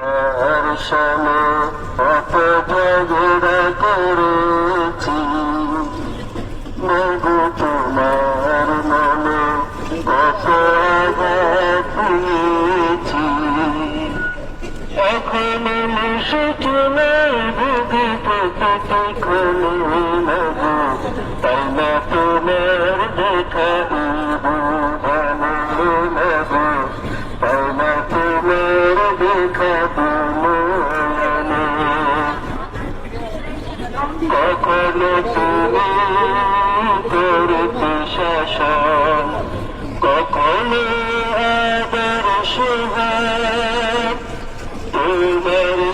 দর্শনে কত ঝগড়া করেছি। মগু তোমার মনে কত পেয়েছি এখন সুচনে বুকে পেতে খুলে নেব। তাই না তোমার দেখা কখনো তুমি করতে শাসন কখনো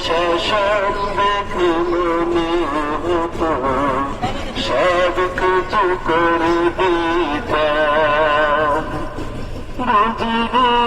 শাসন দেখে কিছু করে দিতাম বুঝিনি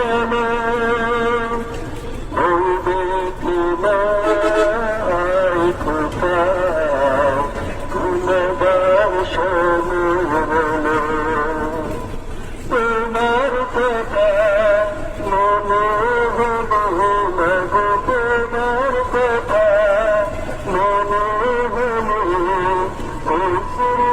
Thank you.